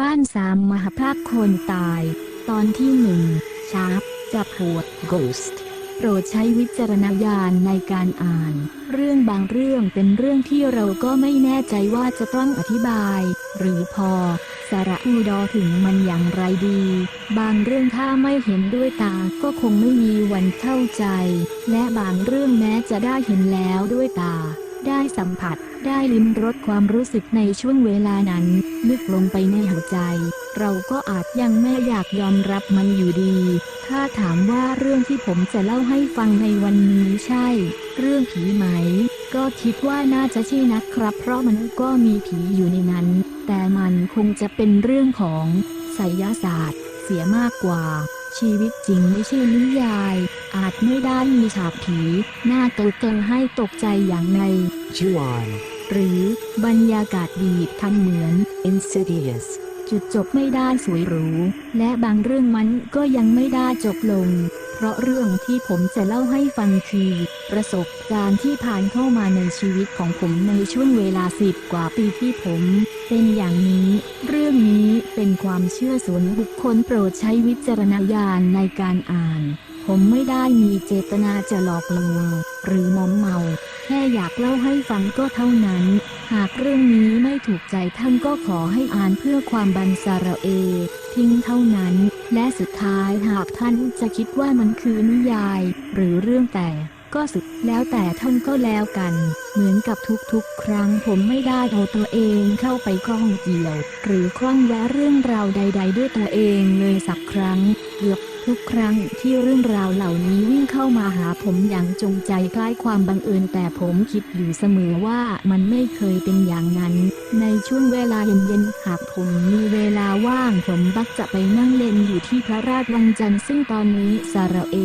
บ้านสามมหาภาคคนตาย ตอนที่หนึ่งชาร์ปจับโหด Ghost. โปรดใช้วิจารณญาณในการอ่าน เรื่องบางเรื่องเป็นเรื่องที่เราก็ไม่แน่ใจว่าจะต้องอธิบาย หรือพอ สระอูดอถึงมันอย่างไรดี บางเรื่องถ้าไม่เห็นด้วยตาก็คงไม่มีวันเข้าใจ และบางเรื่องแม้จะได้เห็นแล้วด้วยตา ได้สัมผัส ได้ลิ้มรสความรู้สึกในช่วงเวลานั้น ลึกลงไปในหัวใจ เราก็อาจยังไม่อยากยอมรับมันอยู่ดี ถ้าถามว่าเรื่องที่ผมจะเล่าให้ฟังในวันนี้ใช่ เรื่องผีไหม ก็คิดว่าน่าจะใช่นะครับ เพราะมันก็มีผีอยู่ในนั้น แต่มันคงจะเป็นเรื่องของไสยศาสตร์ เสียมากกว่าชีวิตจริงไม่ใช่นิยาย อาจไม่ได้มีฉากผี น่าตกใจให้ตกใจอย่างใน Juan. หรือบรรยากาศบีบคั้นเหมือน Insidious. จุดจบไม่ได้สวยหรู และบางเรื่องมันก็ยังไม่ได้จบลง เพราะเรื่องที่ผมจะเล่าให้ฟังคือ ประสบการณ์ที่ผ่านเข้ามาในชีวิตของผมในช่วงเวลาสิบกว่าปีที่ผม เป็นอย่างนี้ เรื่องนี้เป็นความเชื่อส่วนบุคคลโปรดใช้วิจารณญาณในการอ่าน ผมไม่ได้มีเจตนาจะหลอกลวงหรือมอมเมา แค่อยากเล่าให้ฟังก็เท่านั้น หากเรื่องนี้ไม่ถูกใจท่านก็ขอให้อ่านเพื่อความบันสารเอ ทิ้งเท่านั้น และสุดท้ายหากท่านจะคิดว่ามันคือนิยาย หรือเรื่องแต่ก็สุดแล้วแต่ท่านก็แล้วกัน เหมือนกับทุกๆ ครั้งผมไม่ได้เอาตัวเองเข้าไปข้องเกี่ยว หรือคล้องแวะเรื่องราวใด ๆ ด้วยตัวเองเลยสักครั้ง เกือบ ทุกครั้งที่เรื่องราวเหล่านี้วิ่งเข้ามาหาผมอย่างจงใจคล้ายความบังเอิญแต่ผมคิดอยู่เสมอว่ามันไม่เคยเป็นอย่างนั้น ในช่วงเวลาเย็นๆหากผมมีเวลาว่างผมบักจะไปนั่งเล่นอยู่ที่พระราชวังจันทร์ซึ่งตอนนี้สาระเอ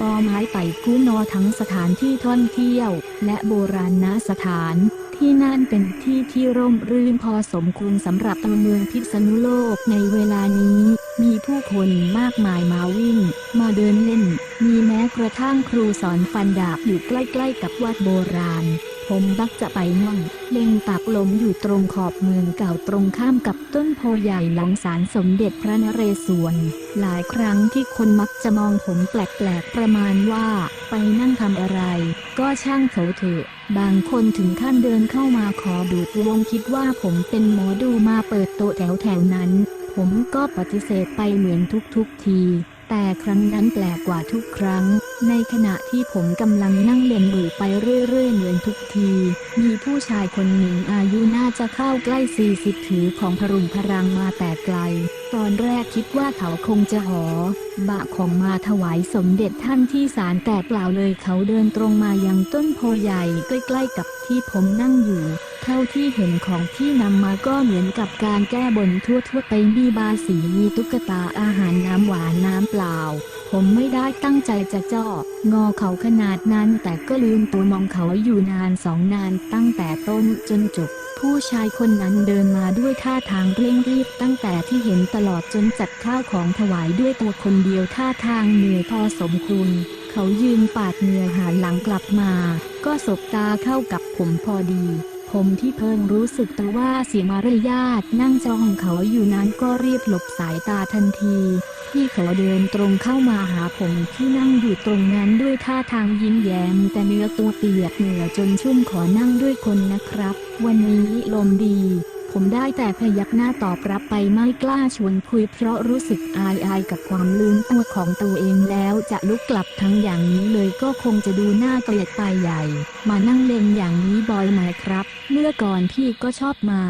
ปอไม้ไต่กู้นอทั้งสถานที่ท่องเที่ยว และโบราณสถาน ที่นั่นเป็นที่ที่ร่มรื่นพอสมควรสำหรับตัวเมืองพิษณุโลกในเวลานี้ มีผู้คนมากมายมาวิ่ง มาเดินเล่น มีแม้กระทั่งครูสอนฟันดาบอยู่ใกล้ๆกับวัดโบราณ ผมบักจะไปนั่ง เล็งตากลมอยู่ตรงขอบเมืองเก่าตรงข้ามกับต้นโพใหญ่หลังศาลสมเด็จพระนเรศวร หลายครั้งที่คนมักจะมองผมแปลกๆประมาณว่า ไปนั่งทำอะไร ก็ช่างเขาเถอะ บางคนถึงขั้นเดินเข้ามาขอดูดวงคิดว่าผมเป็นหมอดูมาเปิดโต๊ะแถวๆนั้น ผมก็ปฏิเสธไปเหมือนทุกๆที แต่ครั้งนั้นแปลกกว่าทุกครั้ง ในขณะที่ผมกำลังนั่งเล่นมือไปเรื่อยๆเหมือนทุกที มีผู้ชายคนหนึ่งอายุน่าจะเข้าใกล้40ถือของพรุงพรังมาแต่ไกล ตอนแรกคิดว่าเขาคงจะหอบะของมาถวายสมเด็จท่านที่ศาลแต่เปล่าเลยเขาเดินตรงมายังต้นโพใหญ่ใกล้ๆกับที่ผมนั่งอยู่ เท่าที่เห็นของที่นำมาก็เหมือนกับการแก้บนทั่วๆไปมีบาสีมีตุ๊กตาอาหารน้ำหวานน้ำเปล่า ผมไม่ได้ตั้งใจจะเจาะงอเขาขนาดนั้นแต่ก็ลืมตัวมองเขาอยู่นานสองนานตั้งแต่ต้นจนจบผู้ชายคนนั้นเดินมาด้วยท่าทางเร่งรีบตั้งแต่ที่เห็นตลอดจนจัดข้าวของถวายด้วยตัวคนเดียวท่าทางเหนื่อยพอสมควรเขายืนปาดเหงื่อหาหลังกลับมา ก็สบตาเข้ากับผมพอดี ผมที่เพิ่งรู้สึกตัว่าเสียมารยาทนั่งจ้องเขาอยู่นั้นก็รีบหลบสายตาทันทีที่เขาเดินตรงเข้ามาหาผมที่นั่งอยู่ตรงนั้นด้วยท่าทางยิ้มแย้มแต่เนื้อตัวเปียกเหงื่อจนชุ่มขอนั่งด้วยคนนะครับ วันนี้ลมดี ผมได้แต่พยักหน้าตอบรับไปไม่กล้าชวนคุยเพราะรู้สึกอายอายกับความลืมตัวของตัวเองแล้วจะลุกกลับทั้งอย่างนี้เลยก็คงจะดูน่าเกลียดไปใหญ่ มานั่งเล่นอย่างนี้บ่อยไหมครับ เมื่อก่อนพี่ก็ชอบมา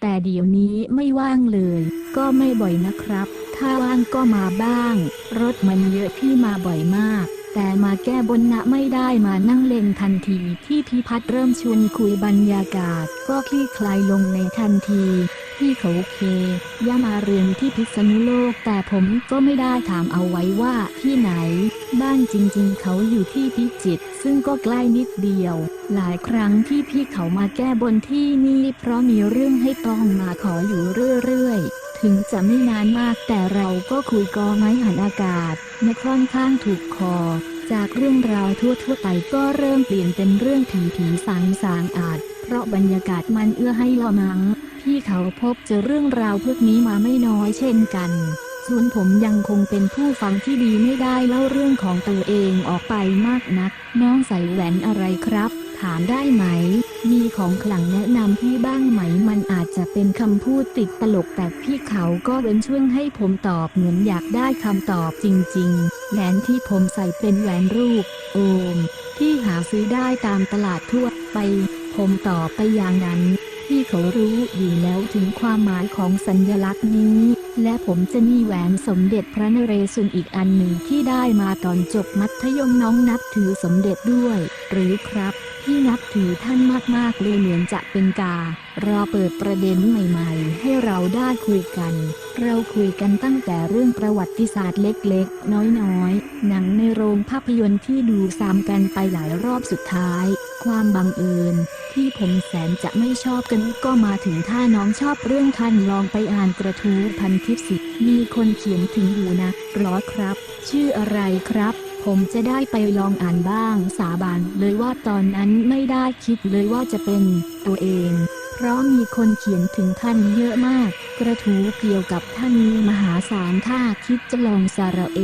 แต่เดี๋ยวนี้ไม่ว่างเลย ก็ไม่บ่อยนะครับ ถ้าว่างก็มาบ้าง รถมันเยอะพี่มาบ่อยมากแต่มาแก้บนนะไม่ได้มานั่งเล่นทันทีที่พี่พัดเริ่มชวนคุยบรรยากาศ ก็คลี่คลายลงในทันทีพี่เขาเคย่ามาเรียนที่พิษณุโลกแต่ผมก็ไม่ได้ถามเอาไว้ว่าที่ไหน บ้านจริงๆ เขาอยู่ที่พิจิตรซึ่งก็ใกล้นิดเดียว หลายครั้งที่พี่เขามาแก้บนที่นี่เพราะมีเรื่องให้ต้องมาขออยู่เรื่อยๆ ถึงจะไม่นานมากแต่เราก็คุยกอไม้หันอากาศไม่ค่อนข้างถูกคอ จากเรื่องราวทั่วๆไปก็เริ่มเปลี่ยนเป็นเรื่องผีผีสางสางอาจ เพราะบรรยากาศมันเอื้อให้ละมัง้งพี่เขาพบเจอเรื่องราวพวกนี้มาไม่น้อยเช่นกันส่วนผมยังคงเป็นผู้ฟังที่ดีไม่ได้เล่าเรื่องของตัวเองออกไปมากนัก น้องใส่แหวนอะไรครับ ถามได้ไหม มีของขลังแนะนำพี่บ้างไหม มันอาจจะเป็นคำพูดติดตลกแต่พี่เขาก็เว้นช่วงให้ผมตอบเหมือนอยากได้คำตอบจริง ๆ แหวนที่ผมใส่เป็นแหวนรูป โอม ที่หาซื้อได้ตามตลาดทั่วไป ผมตอบไปอย่างนั้น พี่เขารู้อยู่แล้วถึงความหมายของสัญลักษณ์นี้ และผมจะมีแหวนสมเด็จพระนเรศวรอีกอันหนึ่งที่ได้มาตอนจบมัธยมน้องนับถือสมเด็จด้วย หรือครับ พี่นับถือท่านมากๆเลยเหมือนจะเป็นกา รอเปิดประเด็นใหม่ๆ ให้เราได้คุยกัน เราคุยกันตั้งแต่เรื่องประวัติศาสตร์เล็กๆ น้อยๆ หนังในโรงภาพยนตร์ที่ดูซ้ำกันไปหลายรอบสุดท้าย ความบังเอิญ ที่ผมแสนจะไม่ชอบกันก็มาถึงถ้าน้องชอบเรื่องท่านลองไปอ่านกระทู้พันทิปสิ มีคนเขียนถึงอยู่นะหรอครับ ชื่ออะไรครับผมจะได้ไปลองอ่านบ้างสาบานเลยว่าตอนนั้นไม่ได้คิดเลยว่าจะเป็นตัวเอง เพราะมีคนเขียนถึงท่านเยอะมาก กระทู้เกี่ยวกับท่านมีมหาศาลถ้าคิดจะลองสาระเอ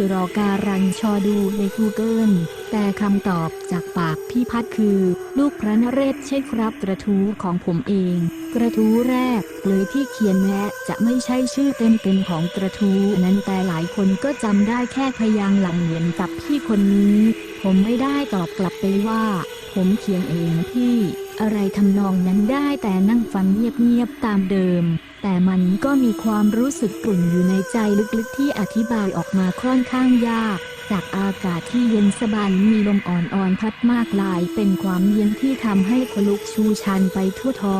สิรอการันชอดูใน Google แต่คำตอบจากปากพี่พัดคือ ลูกพระนเรศใช่ครับกระทู้ของผมเอง กระทู้แรกเลยที่เขียนแม้จะไม่ใช่ชื่อเต็มๆของกระทู้นั้นแต่หลายคนก็จำได้แค่พยางหลังเหมือนกับพี่คนนี้ ผมไม่ได้ตอบกลับไปว่า ผมเขียนเองพี่ อะไรทำนองนั้นได้แต่นั่งฟังเงียบๆตามเดิม แต่มันก็มีความรู้สึกกลุ่นอยู่ในใจลึกๆที่อธิบายออกมาค่อนข้างยาก จากอากาศที่เย็นสบายมีลมอ่อนๆพัดมากลายเป็นความเย็นที่ทำให้ขลุกชูชันไปทั่วทอ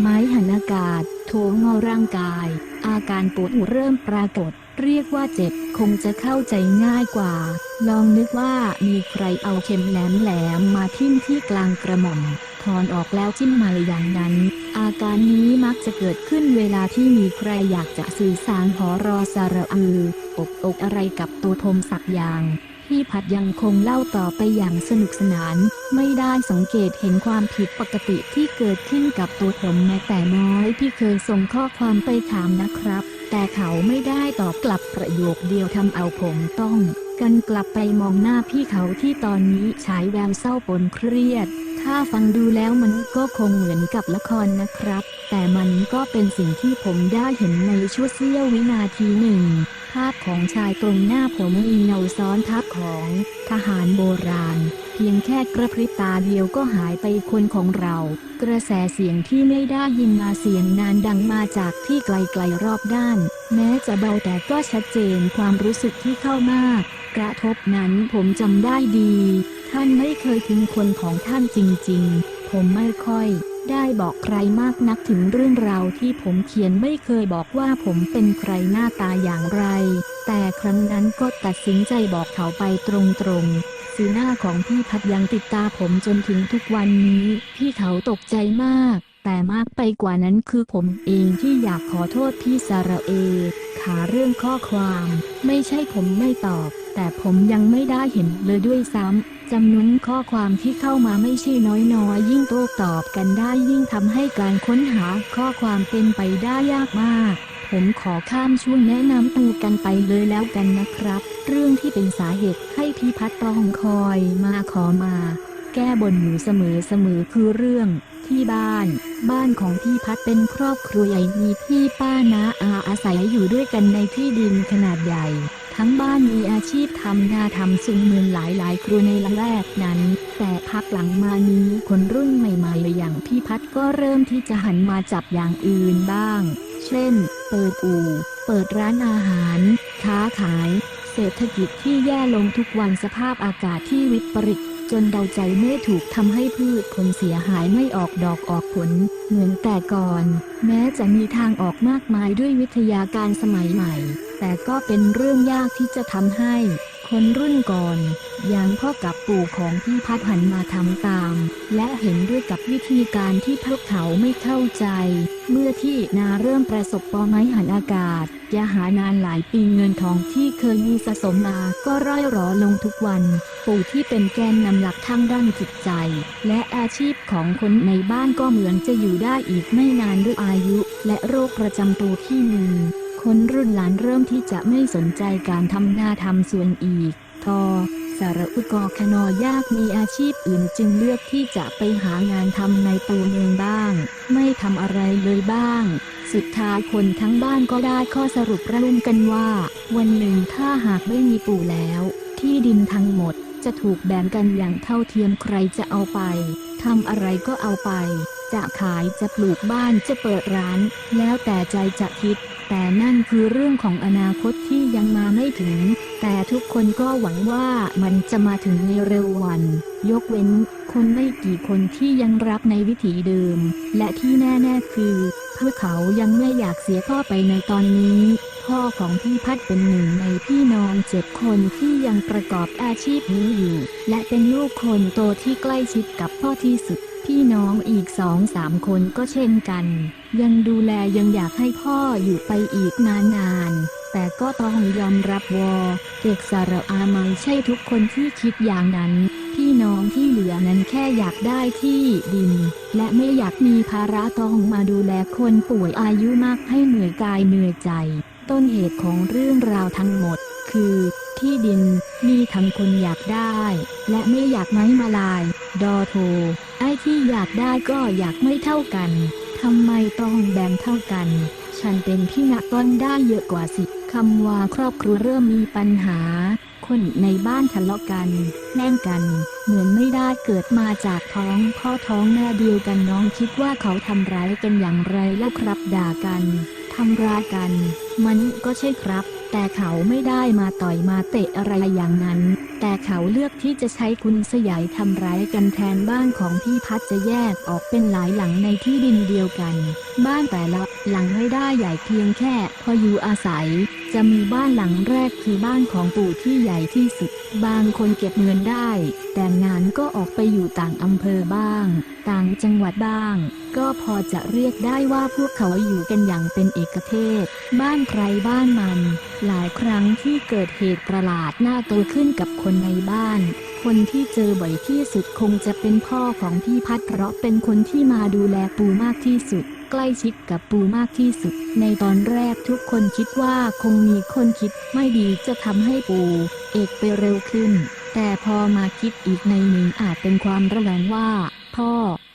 ไม้หันอากาศ โถงอร่างกาย อาการปวดเริ่มปรากฏ เรียกว่าเจ็บคงจะเข้าใจง่ายกว่า ลองนึกว่ามีใครเอาเข็มแหลมๆมาทิ่มที่กลางกระหม่อม ถอนออกแล้วจิ้มมาอย่างนั้น อาการนี้มักจะเกิดขึ้นเวลาที่มีใครอยากจะสื่อสารหอรอสาระอืออกอกอะไรกับตัวพรมสักอย่างพี่พัดยังคงเล่าต่อไปอย่างสนุกสนาน ไม่ได้สังเกตเห็นความผิดปกติที่เกิดขึ้นกับตัวผมแม้แต่น้อยพี่เคยส่งข้อความไปถามนะครับ แต่เขาไม่ได้ตอบกลับประโยคเดียวทำเอาผมต้อง กันกลับไปมองหน้าพี่เขาที่ตอนนี้ฉายแววเศร้าปนเครียด ถ้าฟังดูแล้วมันก็คงเหมือนกับละครนะครับ แต่มันก็เป็นสิ่งที่ผมได้เห็นในชั่วเสี้ยววินาทีหนึ่ง ภาพของชายตรงหน้าผมมีเงาซ้อนทับของทหารโบราณ เพียงแค่กระพริบตาเดียวก็หายไปคนของเรา กระแสเสียงที่ไม่ได้ยินมาเสียงนานดังมาจากที่ไกลๆรอบด้าน แม้จะเบาแต่ก็ชัดเจนความรู้สึกที่เข้ามาก กระทบนั้นผมจำได้ดี ท่านไม่เคยทิ้งคนของท่านจริงๆ ผมไม่ค่อย ได้บอกใครมากนักถึงเรื่องราวที่ผมเขียนไม่เคยบอกว่าผมเป็นใครหน้าตาอย่างไร แต่ครั้งนั้นก็ตัดสินใจบอกเขาไปตรงๆ สีหน้าของพี่พัดยังติดตาผมจนถึงทุกวันนี้ พี่เขาตกใจมาก แต่มากไปกว่านั้นคือผมเองที่อยากขอโทษพี่สาระเอ ขาเรื่องข้อความ ไม่ใช่ผมไม่ตอบ แต่ผมยังไม่ได้เห็นเลยด้วยซ้ำจำนวนข้อความที่เข้ามาไม่ใช่น้อยๆยิ่งโต้ตอบกันได้ยิ่งทำให้การค้นหาข้อความเป็นไปได้ยากมาก ผมขอข้ามช่วงแนะนำตัวกันไปเลยแล้วกันนะครับ เรื่องที่เป็นสาเหตุให้พี่พัดต้องคอยมาขอมา แก้บนอยู่เสมอๆคือเรื่อง ที่บ้าน บ้านของพี่พัดเป็นครอบครัวใหญ่มีพี่ป้าน้าอาอาศัยอยู่ด้วยกันในที่ดินขนาดใหญ่ ทั้งบ้านมีอาชีพทำนาทำซุนเมืองหลายหลายครัวในละแวกนั้น แต่พักหลังมานี้คนรุ่นใหม่ๆอย่างพี่พัดก็เริ่มที่จะหันมาจับอย่างอื่นบ้าง เช่น เปิดอู่ เปิดร้านอาหาร ค้าขาย เศรษฐกิจที่แย่ลงทุกวันสภาพอากาศที่วิปริต จนเดาใจไม่ถูกทำให้พืชผลเสียหายไม่ออกดอกออกผล เหมือนแต่ก่อน แม้จะมีทางออกมากมายด้วยวิทยาการสมัยใหม่ แต่ก็เป็นเรื่องยากที่จะทำให้ คนรุ่นก่อน อย่างพ่อกับปู่ของพี่พัดหันมาทำตาม และเห็นด้วยกับวิธีการที่พวกเขาไม่เข้าใจ เมื่อที่นาเริ่มประสบปอไม้หันอากาศยาหานานหลายปีเงินทองที่เคยมีสะสมมาก็ร่อยหรอลงทุกวัน ปู่ที่เป็นแกนนำหลักทางด้านจิตใจ และอาชีพของคนในบ้านก็เหมือนจะอยู่ได้อีกไม่นานด้วยอายุ และโรคประจำตัวที่มีคนรุ่นหลานเริ่มที่จะไม่สนใจการทำนาทำสวนอีก ทอ สารอุกอคณอยากมีอาชีพอื่นจึงเลือกที่จะไปหางานทำในตัวเมืองบ้าง ไม่ทำอะไรเลยบ้าง สุดท้ายคนทั้งบ้านก็ได้ข้อสรุประลุมกันว่า วันหนึ่งถ้าหากไม่มีปู่แล้ว ที่ดินทั้งหมดจะถูกแบ่งกันอย่างเท่าเทียมใครจะเอาไปทำอะไรก็เอาไป จะขายจะปลูกบ้านจะเปิดร้าน แล้วแต่ใจจะคิด แต่นั่นคือเรื่องของอนาคตที่ยังมาไม่ถึง แต่ทุกคนก็หวังว่ามันจะมาถึงในเร็ววัน ยกเว้นคนไม่กี่คนที่ยังรักในวิถีเดิม และที่แน่ๆคือพวกเขายังไม่อยากเสียพ่อไปในตอนนี้ พ่อของพี่พัดเป็นหนึ่งในพี่น้องเจ็ดคนที่ยังประกอบอาชีพนี้อยู่ และเป็นลูกคนโตที่ใกล้ชิดกับพ่อที่สุด พี่น้องอีกสองสามคนก็เช่นกัน ยังดูแลยังอยากให้พ่ออยู่ไปอีกนานๆ แต่ก็ต้องยอมรับวอเด็กสาระอาไม่ใช่ทุกคนที่คิดอย่างนั้น พี่น้องที่เหลือนั้นแค่อยากได้ที่ดิน และไม่อยากมีภาระต้องมาดูแลคนป่วยอายุมากให้เหนื่อยกายเหนื่อยใจ ต้นเหตุของเรื่องราวทั้งหมด คือที่ดินมีทั้งคนอยากได้ และไม่อยากไม้มาลาย ดอโท ไอ้ที่อยากได้ก็อยากไม่เท่ากัน ทำไมต้องแบ่งเท่ากัน ฉันเป็นพี่นักต้นได้เยอะกว่าสิคำว่าครอบครัวเริ่มมีปัญหา คนในบ้านทะเลาะกัน แน่งกัน เหมือนไม่ได้เกิดมาจากท้องพ่อท้องแม่เดียวกันน้องคิดว่าเขาทำร้ายกันอย่างไรแล้วครับด่ากันทำร้ายกัน มันก็ใช่ครับ แต่เขาไม่ได้มาต่อยมาเตะอะไรอย่างนั้น แต่เขาเลือกที่จะใช้คุณสยายทำร้ายกันแทนบ้านของพี่พัดจะแยกออกเป็นหลายหลังในที่ดินเดียวกัน บ้านแต่ละหลังไม่ได้ใหญ่เพียงแค่ พออยู่อาศัย จะมีบ้านหลังแรกคือบ้านของปู่ที่ใหญ่ที่สุด บางคนเก็บเงินได้ แต่งงานก็ออกไปอยู่ต่างอำเภอบ้าง ต่างจังหวัดบ้าง ก็พอจะเรียกได้ว่าพวกเขาอยู่กันอย่างเป็นเอกเทศ บ้านใครบ้านมัน หลายครั้งที่เกิดเหตุประหลาดหน้าตัวขึ้นกับคนในบ้าน คนที่เจอบ่อยที่สุดคงจะเป็นพ่อของพี่พัดเพราะเป็นคนที่มาดูแลปูมากที่สุด ใกล้ชิดกับปูมากที่สุด ในตอนแรกทุกคนคิดว่าคงมีคนคิดไม่ดีจะทำให้ปูเอกไปเร็วขึ้น แต่พอมาคิดอีกในหนึ่งอาจเป็นความระแวงว่า พ่อ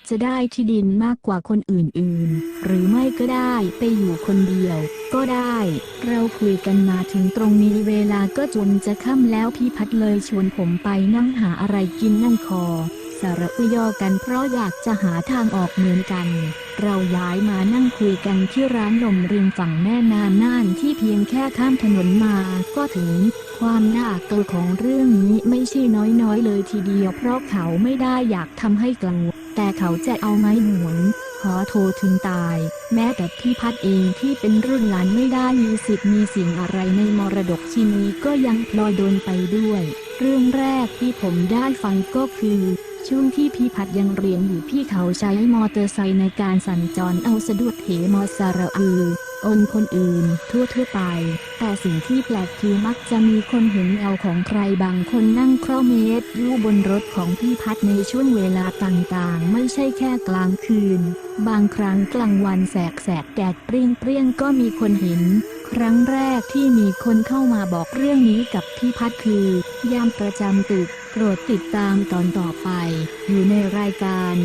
จะได้ที่ดินมากกว่าคนอื่นๆ หรือไม่ก็ได้ไปอยู่คนเดียว ก็ได้ เราคุยกันมาถึงตรงนี้เวลาก็จนจะค่ำแล้วพี่พัดเลยชวนผมไปนั่งหาอะไรกินนั่งคอสารอุยอกันเพราะอยากจะหาทางออกเหมือนกัน เราย้ายมานั่งคุยกันที่ร้านนมริมฝั่งแม่น้ำน่านที่เพียงแค่ข้ามถนนมาก็ถึง ความน่ากลัวของเรื่องนี้ไม่ใช่น้อยๆ เลยทีเดียวเพราะเขาไม่ได้อยากทำให้กลัว แต่เขาจะเอาไม้หมุนขอโทรถึงตาย แม้แต่พี่พัดเองที่เป็นรุ่นหลานไม่ได้มีสิทธิ์มีสิ่งอะไรในมรดกชิ้นนี้ก็ยังพลอยโดนไปด้วย เรื่องแรกที่ผมได้ฟังก็คือ ช่วงที่พี่พัดยังเรียนอยู่พี่เขาใช้มอเตอร์ไซค์ในการสัญจรเอาสะดุดเหมอสระอืออนคนอื่น ทั่วทั่วไป แต่สิ่งที่แปลกคือมักจะมีคนเห็นเงาของใครบางคนนั่งเคราะเมตรอยู่บนรถของพี่พัดในช่วงเวลาต่างๆ ไม่ใช่แค่กลางคืน บางครั้งกลางวันแสกแสกแดดเปรี้ยงเปรี้ยงก็มีคนเห็น ครั้งแรกที่มีคนเข้ามาบอกเรื่องนี้กับพี่พัดคือ ยามประจำตึก โปรดติดตามตอนต่อไป อยู่ในรายการ